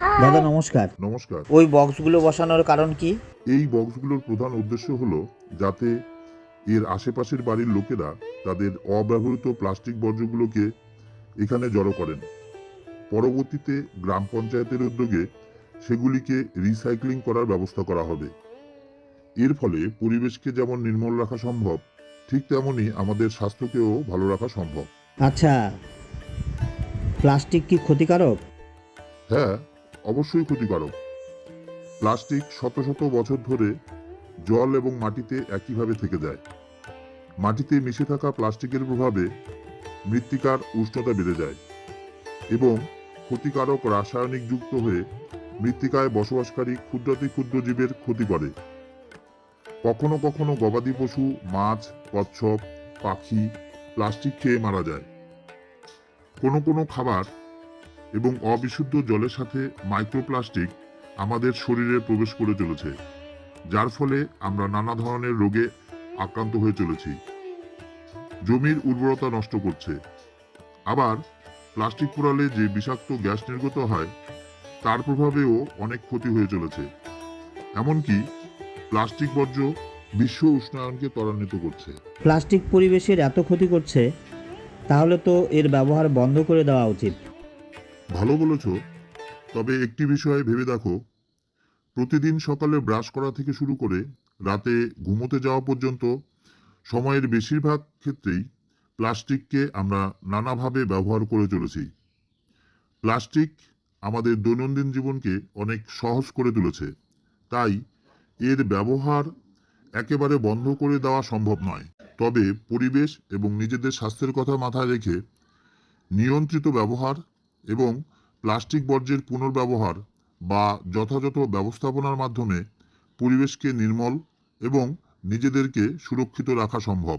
দাদা নমস্কার। নমস্কার। ওই বক্সগুলো বসানোর কারণ কি? এই বক্সগুলোর প্রধান উদ্দেশ্য হলো যাতে এর আশেপাশের বাড়ির লোকেরা তাদের অব্যবহৃত প্লাস্টিক বর্জ্যগুলোকে এখানে জড়ো করেন। পরবর্তীতে গ্রাম পঞ্চায়েতের উদ্যোগে সেগুলিকে রিসাইক্লিং করার ব্যবস্থা করা হবে। এর ফলে পরিবেশকে যেমন নির্মল রাখা সম্ভব ঠিক তেমনই আমাদের স্বাস্থ্যকেও ভালো রাখা সম্ভব। আচ্ছা প্লাস্টিক কি ক্ষতিকারক? হ্যাঁ অবশ্যই ক্ষতিকারক। প্লাস্টিক শত শত বছর ধরে জল এবং মাটিতে একইভাবে থেকে যায়। মাটিতে মিশে থাকা প্লাস্টিকের প্রভাবে মৃত্তিকার উষ্ণতা বেড়ে যায় এবং ক্ষতিকারক রাসায়নিক যুক্ত হয়ে মৃত্তিকায় বসবাসকারী ক্ষুদ্রাতি ক্ষুদ্র জীবের ক্ষতি করে। কখনো কখনো গবাদি পশু, মাছ, কচ্ছপ, পাখি প্লাস্টিক খেয়ে মারা যায়। কোনো কোনো খাবার এবং অবিশুদ্ধ জলের সাথে মাইক্রোপ্লাস্টিক আমাদের শরীরে প্রবেশ করে চলেছে, যার ফলে আমরা নানা ধরনের রোগে আক্রান্ত হয়ে চলেছি। জমির উর্বরতা নষ্ট করছে। আবার প্লাস্টিক পোড়ালে যে বিষাক্ত গ্যাস নির্গত হয়, তার প্রভাবেও অনেক ক্ষতি হয়ে চলেছে। এমনকি প্লাস্টিক বর্জ্য বিশ্ব উষ্ণায়নকে ত্বরান্বিত করছে। প্লাস্টিক পরিবেশের এত ক্ষতি করছে, তাহলে তো এর ব্যবহার বন্ধ করে দেওয়া উচিত। ভালো বলেছ, তবে একটি বিষয়ে ভেবে দেখো। প্রতিদিন সকালে ব্রাশ করা থেকে শুরু করে রাতে ঘুমোতে যাওয়া পর্যন্ত সময়ের বেশিরভাগ ক্ষেত্রেই প্লাস্টিককে আমরা নানাভাবে ব্যবহার করে চলেছি। প্লাস্টিক আমাদের দৈনন্দিন জীবনকে অনেক সহজ করে তুলেছে। তাই এর ব্যবহার একেবারে বন্ধ করে দেওয়া সম্ভব নয়। তবে পরিবেশ এবং নিজেদের স্বাস্থ্যের কথা মাথায় রেখে নিয়ন্ত্রিত ব্যবহার এবং প্লাস্টিক বর্জ্যের পুনর্ব্যবহার বা যথাযথ ব্যবস্থাপনার মাধ্যমে পরিবেশকে নির্মল এবং নিজেদেরকে সুরক্ষিত রাখা সম্ভব.